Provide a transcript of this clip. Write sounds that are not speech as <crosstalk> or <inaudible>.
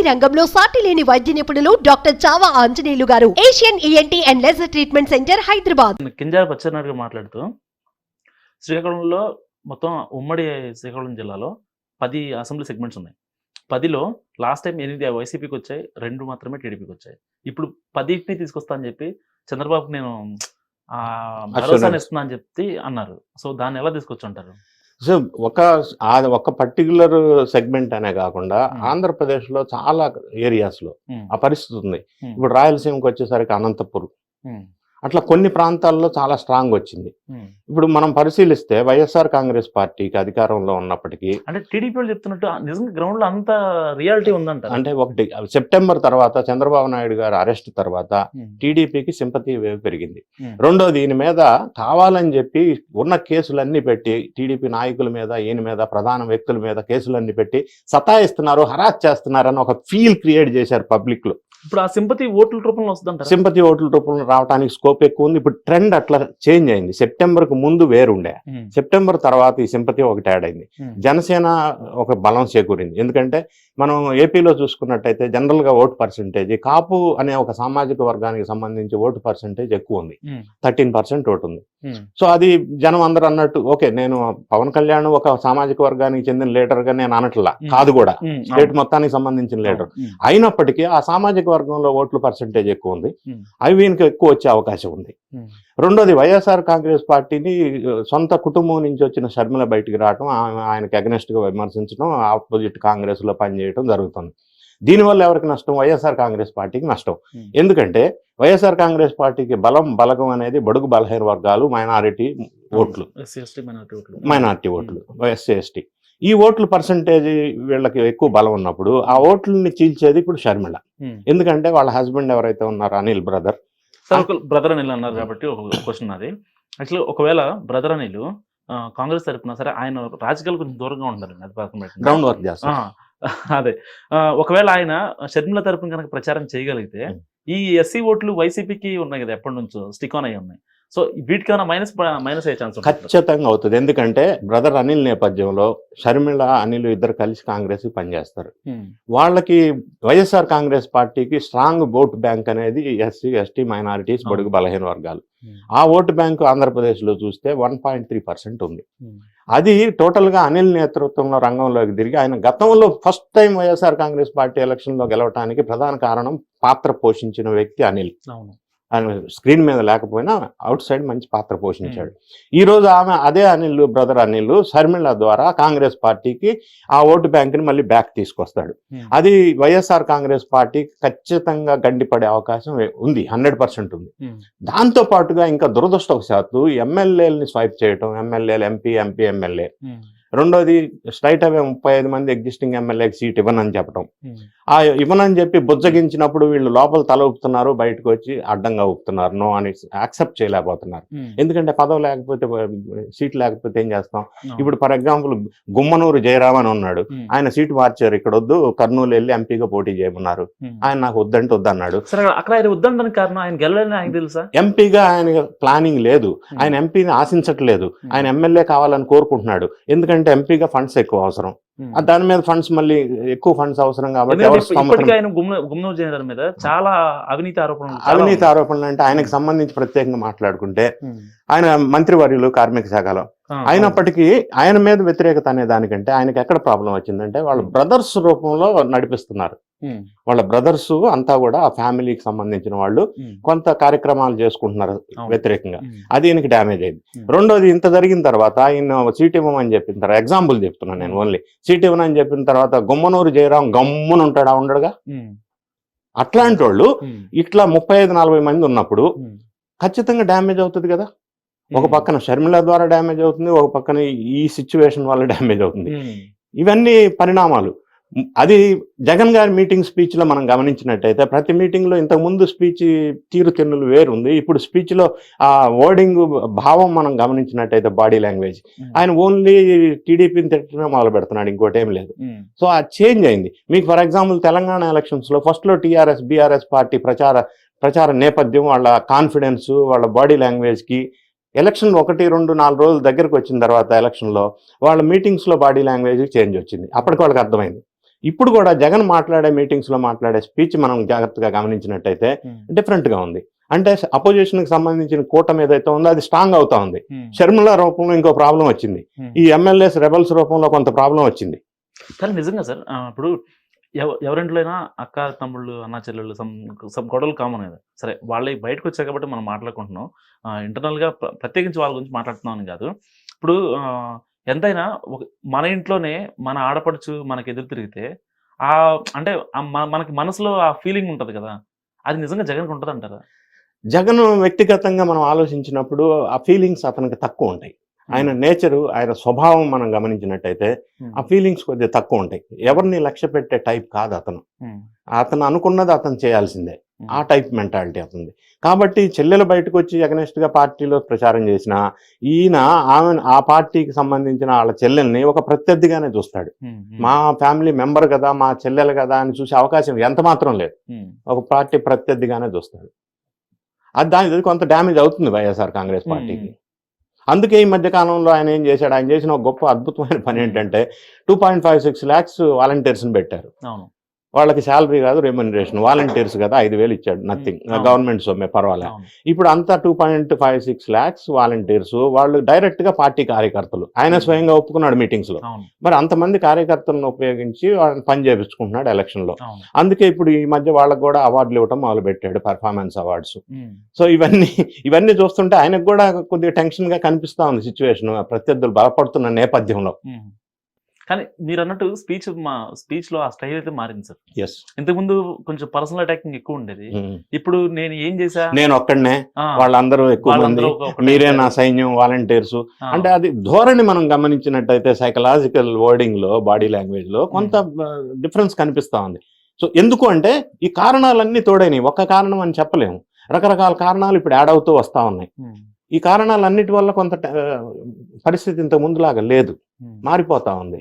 ENT రంగంలో సాటి లేని వైద్య నిపుణులు doctor Chava Anjaneyulu garu. Asian ENT and laser treatment centre Hyderabad. Kinjara Pachchanaidu మాట్లాడుతూ శ్రీకాకుళంలో మొత్తం ఉమ్మడి శ్రీకాకుళం జిల్లాలో పది అసెంబ్లీ సెగ్మెంట్స్ ఉన్నాయి. పదిలో లాస్ట్ టైం ఎనిమిది వైసీపీకి వచ్చాయి రెండు మాత్రమే టీడీపీకి వచ్చాయి. ఇప్పుడు పదిటిని తీసుకొస్తా అని చెప్పి చంద్రబాబు నేను ఆ, భరోసాని ఇస్తున్నా అని చెప్పి అన్నారు. సో దాన్ని ఎలా తీసుకొచ్చి అంటారు సో ఒక ఒక పర్టికులర్ సెగ్మెంట్ అనే కాకుండా Hmm. ఆంధ్రప్రదేశ్లో చాలా ఏరియాస్లో ఉమ్, ఆ పరిస్థితి ఉంది. ఇప్పుడు రాయలసీమకి వచ్చేసరికి అనంతపురం అట్లా కొన్ని ప్రాంతాల్లో చాలా స్ట్రాంగ్ వచ్చింది. ఇప్పుడు మనం పరిశీలిస్తే వైఎస్ఆర్ కాంగ్రెస్ పార్టీకి అధికారంలో ఉన్నప్పటికీ అంటే టీడీపీ చెప్తున్నట్టు నిజంగా గ్రౌండ్లో అంత రియాలిటీ ఉందంట. అంటే ఒకటి సెప్టెంబర్ తర్వాత చంద్రబాబు నాయుడు గారు అరెస్ట్ తర్వాత టీడీపీకి సింపతి పెరిగింది. రెండో దీని మీద కావాలని చెప్పి ఉన్న కేసులన్నీ పెట్టి టీడీపీ నాయకుల మీద ఈయన మీద ప్రధాన వ్యక్తుల మీద కేసులన్నీ పెట్టి సతాయిస్తున్నారు హరాస్ చేస్తున్నారని ఒక ఫీల్ క్రియేట్ చేశారు పబ్లిక్లో. ఇప్పుడు ఆ సింపతి ఓట్ల రూపంలో వస్తుందంటారు? సింపతి ఓట్ల రూపంలో రావడానికి స్కోప్ ఎక్కువ ఉంది. ఇప్పుడు ట్రెండ్ అట్లా చేంజ్ అయింది. సెప్టెంబర్కు ముందు వేరుండే. సెప్టెంబర్ తర్వాత ఈ సింపతి ఒకటి యాడ్ అయింది. జనసేన ఒక బలం చేకూరింది. ఎందుకంటే మనం ఏపీలో చూసుకున్నట్టయితే జనరల్గా ఓటు పర్సంటేజ్ కాపు అనే ఒక సామాజిక వర్గానికి సంబంధించి ఓటు పర్సంటేజ్ ఎక్కువ ఉంది. థర్టీన్ పర్సెంట్ ఓటు ఉంది. సో అది జనం అందరూ అన్నట్టు ఓకే నేను పవన్ కళ్యాణ్ ఒక సామాజిక వర్గానికి చెందిన లీడర్గా నేను అనట్లా. Hmm. కాదు కూడా. స్టేట్ మొత్తానికి సంబంధించిన లీడర్ అయినప్పటికీ ఆ సామాజిక వర్గంలో ఓట్ల పర్సంటేజ్ ఎక్కువ ఉంది. Hmm. అవి వీనికి ఎక్కువ వచ్చే అవకాశం ఉంది. Hmm. రెండోది వైఎస్ఆర్ కాంగ్రెస్ పార్టీని సొంత కుటుంబం నుంచి వచ్చిన షర్మిల బయటికి రావడం ఆయనకి అగనెస్ట్గా విమర్శించడం ఆపోజిట్ కాంగ్రెస్లో పనిచేయడం జరుగుతుంది. దీనివల్ల ఎవరికి నష్టం? వైఎస్ఆర్ కాంగ్రెస్ పార్టీకి నష్టం. Hmm. ఎందుకంటే వైఎస్ఆర్ కాంగ్రెస్ పార్టీకి బలం బలగం అనేది బడుగు బలహీన వర్గాలు మైనారిటీ ఓట్లు. మైనారిటీ ఓట్లు. SC ST. ఈ ఓట్ల పర్సంటేజ్ వీళ్ళకి ఎక్కువ బలం ఉన్నప్పుడు ఆ ఓట్లని చీల్చేది ఇప్పుడు షర్మిల. ఎందుకంటే వాళ్ళ హస్బెండ్ ఎవరైతే ఉన్నారో అనిల్ బ్రదర్. బ్రదర్ అనిల్ అన్నారు కాబట్టి ఒక క్వశ్చన్ అది యాక్చువల్లీ ఒకవేళ బ్రదర్ అనిల్ కాంగ్రెస్ తరపున సరే ఆయన రాజకీయాలు కొంచెం దూరంగా ఉంటారు అది. గ్రౌండ్ వర్క్ చేస్తారు. <laughs> అదే ఆ, ఒకవేళ ఆయన షర్మిల తరపున కనుక ప్రచారం చేయగలిగితే. ఈ ఎస్సీ ఓట్లు వైసీపీకి ఉన్నాయి కదా ఎప్పటి నుంచో స్టిక్ ఆన్ అయ్యి ఉన్నాయి సో వీటికైనా మైనస్ మైనస్ అయ్యే ఛాన్స్ ఖచ్చితంగా అవుతుంది. ఎందుకంటే బ్రదర్ అనిల్ నేపథ్యంలో షర్మిల అనిల్ ఇద్దరు కలిసి కాంగ్రెస్కి పనిచేస్తారు. వాళ్ళకి వైఎస్ఆర్ కాంగ్రెస్ పార్టీకి స్ట్రాంగ్ ఓట్ బ్యాంక్ అనేది ఎస్సీ ఎస్టీ మైనారిటీస్ బడుగు బలహీన వర్గాలు. ఆ ఓటు బ్యాంకు ఆంధ్రప్రదేశ్లో చూస్తే వన్ పాయింట్ త్రీ పర్సెంట్ ఉంది. అది టోటల్గా అనిల్ నేతృత్వంలో రంగంలోకి తిరిగి ఆయన గతంలో first time YSR Congress party ఎలక్షన్లో గెలవడానికి ప్రధాన కారణం పాత్ర పోషించిన వ్యక్తి అనిల్. ఆయన స్క్రీన్ మీద లేకపోయినా అవుట్ సైడ్ మంచి పాత్ర పోషించాడు ఈ రోజు ఆమె అదే అనిల్ బ్రదర్ అనిల్ షర్మిల ద్వారా కాంగ్రెస్ పార్టీకి ఆ ఓటు బ్యాంక్ని మళ్ళీ బ్యాక్ తీసుకొస్తాడు. అది వైఎస్ఆర్ కాంగ్రెస్ పార్టీ ఖచ్చితంగా గండిపడే అవకాశం ఉంది హండ్రెడ్ పర్సెంట్ ఉంది. దాంతో పాటుగా ఇంకా దురదృష్టవశాత్తు ఎమ్మెల్యేలని స్వైప్ చేయటం ఎమ్మెల్యేలు ఎంపీ ఎంపీ ఎమ్మెల్యే. రెండోది స్ట్రైట్ అవే ముప్పై ఐదు మంది ఎగ్జిస్టింగ్ ఎమ్మెల్యేకి సీట్ ఇవ్వనని చెప్పడం. ఆ ఇవ్వనని చెప్పి బుజ్జగించినప్పుడు వీళ్ళు లోపల తల ఊపుతున్నారు బయటకు వచ్చి అడ్డంగా ఊపుతున్నారు. నో అని యాక్సెప్ట్ చేయలేకపోతున్నారు. Hmm. ఎందుకంటే పదవి లేకపోతే సీట్ లేకపోతే ఏం చేస్తాం. ఇప్పుడు ఫర్ ఎగ్జాంపుల్ గుమ్మనూరు జయరామ్ అని ఉన్నాడు. Hmm. ఆయన సీటు మార్చారు ఇక్కడ వద్దు కర్నూలు వెళ్ళి ఎంపీగా పోటీ చేయమన్నారు. Hmm. ఆయన నాకు వద్దంటే వద్దన్నాడు. సరే అక్కడ ఆయన వద్దడానికి కారణం ఆయన గెలవాలని ఆయన తెలుసా? ఎంపీగా ఆయన ప్లానింగ్ లేదు. ఆయన ఎంపీని ఆశించట్లేదు. ఆయన ఎమ్మెల్యే కావాలని కోరుకుంటున్నాడు. ఎందుకంటే ఎంపీగా ఫండ్స్ ఎక్కువ అవసరం దాని మీద ఫండ్స్ మళ్ళీ ఎక్కువ ఫండ్స్ అవసరం కాబట్టి ఆయన మీద చాలా అవినీతి ఆరోపణలు అవినీతి. ఆరోపణలు అంటే ఆయనకు సంబంధించి ప్రత్యేకంగా మాట్లాడుకుంటే. ఆయన మంత్రివర్యులు కార్మిక శాఖలో అయినప్పటికీ ఆయన మీద వ్యతిరేకత అనే దానికంటే ఆయనకి ఎక్కడ ప్రాబ్లం వచ్చిందంటే వాళ్ళ. బ్రదర్స్ రూపంలో నడిపిస్తున్నారు. వాళ్ళ బ్రదర్స్ అంతా కూడా ఆ ఫ్యామిలీకి సంబంధించిన వాళ్ళు. కొంత కార్యక్రమాలు చేసుకుంటున్నారు. వ్యతిరేకంగా. అది ఈయనకి డ్యామేజ్ అయింది. రెండోది ఇంత జరిగిన తర్వాత ఆయన సీట్ ఇవ్వమని చెప్పిన తర్వాత ఎగ్జాంపుల్ చెప్తున్నాను నేను. ఓన్లీ సీట్ ఇవ్వనని చెప్పిన తర్వాత గుమ్మనూరు జయరాం గమ్మున ఉంటాడా ఉండడుగా. అట్లాంటి వాళ్ళు. ఇట్లా ముప్పై ఐదు నలభై మంది ఉన్నప్పుడు. ఖచ్చితంగా డ్యామేజ్ అవుతుంది కదా ఒక. పక్కన షర్మిల ద్వారా డ్యామేజ్ అవుతుంది ఒక పక్కన ఈ సిచ్యువేషన్ వల్ల డ్యామేజ్ అవుతుంది. ఇవన్నీ పరిణామాలు అది జగన్ గారి మీటింగ్ స్పీచ్లో మనం గమనించినట్టయితే ప్రతి మీటింగ్లో ఇంతకు ముందు స్పీచ్ తీరు తెన్నులు వేరుంది. ఇప్పుడు స్పీచ్లో ఆ వర్డింగ్ భావం మనం గమనించినట్టయితే బాడీ లాంగ్వేజ్ Hmm. ఆయన ఓన్లీ టీడీపీని తిట్టడమే మొదలు పెడుతున్నాడు ఇంకోటి ఏం లేదు. Hmm. సో ఆ చేంజ్ అయింది. మీకు ఫర్ ఎగ్జాంపుల్ తెలంగాణ ఎలక్షన్స్లో ఫస్ట్లో టీఆర్ఎస్ బీఆర్ఎస్ పార్టీ ప్రచార ప్రచార నేపథ్యం వాళ్ళ కాన్ఫిడెన్స్ వాళ్ళ బాడీ లాంగ్వేజ్కి ఎలక్షన్ ఒకటి రెండు నాలుగు రోజులు దగ్గరకు వచ్చిన తర్వాత ఎలక్షన్లో వాళ్ళ మీటింగ్స్లో బాడీ లాంగ్వేజ్ చేంజ్ వచ్చింది. అప్పటికి వాళ్ళకి అర్థమైంది. ఇప్పుడు కూడా జగన్ మాట్లాడే మీటింగ్స్లో మాట్లాడే స్పీచ్ మనం జాగ్రత్తగా గమనించినట్టయితే డిఫరెంట్గా ఉంది. అంటే అపోజిషన్కి సంబంధించిన కూటమి ఏదైతే ఉందో అది స్ట్రాంగ్ అవుతా ఉంది. షర్మిల రూపంలో ఇంకో ప్రాబ్లం వచ్చింది. ఉమ్. ఈ ఎమ్మెల్యేస్ రెబల్స్ రూపంలో కొంత ప్రాబ్లం వచ్చింది. కానీ నిజంగా సార్ ఇప్పుడు ఎవ ఎవరింట్లో అయినా అక్క తమ్ముళ్ళు అన్న చెల్లెళ్ళు సమ్ గొడవలు కామన్ కదా. సరే వాళ్ళే బయటకు వచ్చాయి కాబట్టి మనం మాట్లాడుకుంటున్నాం. ఆ, internal గా ప్ర- ప్రత్యేకించి వాళ్ళ గురించి మాట్లాడుతున్నాం అని కాదు. ఇప్పుడు ఎంతైనా ఒక మన ఇంట్లోనే మన ఆడపడుచు మనకి ఎదురు తిరిగితే ఆ అంటే మనకి మనసులో ఆ ఫీలింగ్ ఉంటది కదా. అది నిజంగా జగన్కి ఉంటుంది అంటారా జగన్ వ్యక్తిగతంగా మనం ఆలోచించినప్పుడు ఆ ఫీలింగ్స్ అతనికి తక్కువ ఉంటాయి. ఆయన నేచరు ఆయన స్వభావం మనం గమనించినట్టయితే ఆ ఫీలింగ్స్ కొద్దిగా తక్కువ ఉంటాయి. ఎవరిని లక్ష్య పెట్టే టైప్ కాదు అతను అతను అనుకున్నది అతను చేయాల్సిందే. ఆ టైప్ మెంటాలిటీ అతనిది కాబట్టి చెల్లెలు బయటకు వచ్చి against గా పార్టీలో ప్రచారం చేసిన ఈయన ఆమె ఆ పార్టీకి సంబంధించిన వాళ్ళ చెల్లెల్ని ఒక ప్రత్యర్థిగానే చూస్తాడు. మా ఫ్యామిలీ మెంబర్ కదా మా చెల్లెలు కదా అని చూసే అవకాశం ఎంత మాత్రం లేదు. ఒక పార్టీ ప్రత్యర్థిగానే చూస్తాడు. అది దాని కొంత డ్యామేజ్ అవుతుంది వైఎస్ఆర్ కాంగ్రెస్. పార్టీకి. అందుకే ఈ మధ్య కాలంలో ఆయన ఏం చేశాడు? ఆయన చేసిన ఒక గొప్ప అద్భుతమైన పని ఏంటంటే two point five six lakhs వాలంటీర్స్ని పెట్టారు. వాళ్ళకి శాలరీ కాదు రెమ్యునరేషన్ వాలంటీర్స్ కదా ఐదు వేలు ఇచ్చాడు నథింగ్. గవర్నమెంట్ సొమ్మే పర్వాలేదు అవును. ఇప్పుడు అంతా two point five six lakhs volunteers వాళ్ళు డైరెక్ట్గా పార్టీ కార్యకర్తలు. ఆయన. స్వయంగా ఒప్పుకున్నాడు మీటింగ్స్లో. మరి అంతమంది కార్యకర్తలను ఉపయోగించి వాళ్ళని పని చేపించుకుంటున్నాడు ఎలక్షన్లో. అందుకే ఇప్పుడు ఈ మధ్య వాళ్ళకు కూడా అవార్డులు ఇవ్వడం మొదలు పెట్టాడు పర్ఫార్మెన్స్ అవార్డ్స్. సో ఇవన్నీ ఇవన్నీ చూస్తుంటే ఆయనకు కూడా కొద్దిగా టెన్షన్గా కనిపిస్తా ఉంది సిచ్యువేషన్ ప్రత్యర్థులు బలపడుతున్న నేపథ్యంలో. కానీ మీరు అన్నట్టు స్పీచ్ మా స్పీచ్లో ఆ స్టైల్ అయితే మారింది సార్. ఎస్ ఇంతకుముందు కొంచెం పర్సనల్ అటాకింగ్ ఎక్కువ ఉండేది. ఇప్పుడు నేను ఏం చేశా? నేను ఒక్కడనే. వాళ్ళందరూ ఎక్కువ మంది. మీరే నా. సైన్యం వాలంటీర్స్ అంటే అది ధోరణి మనం గమనించినట్టయితే సైకలాజికల్ వర్డింగ్లో బాడీ లాంగ్వేజ్లో కొంత డిఫరెన్స్ కనిపిస్తా ఉంది. సో ఎందుకు అంటే ఈ కారణాలన్నీ తోడైనవి. ఒక్క కారణం అని చెప్పలేము. రకరకాల కారణాలు ఇప్పుడు యాడ్ అవుతూ వస్తా ఉన్నాయి. ఉమ్, ఈ కారణాలన్నిటి వల్ల కొంత పరిస్థితి ఇంత ముందులాగా లేదు. మారిపోతా ఉంది.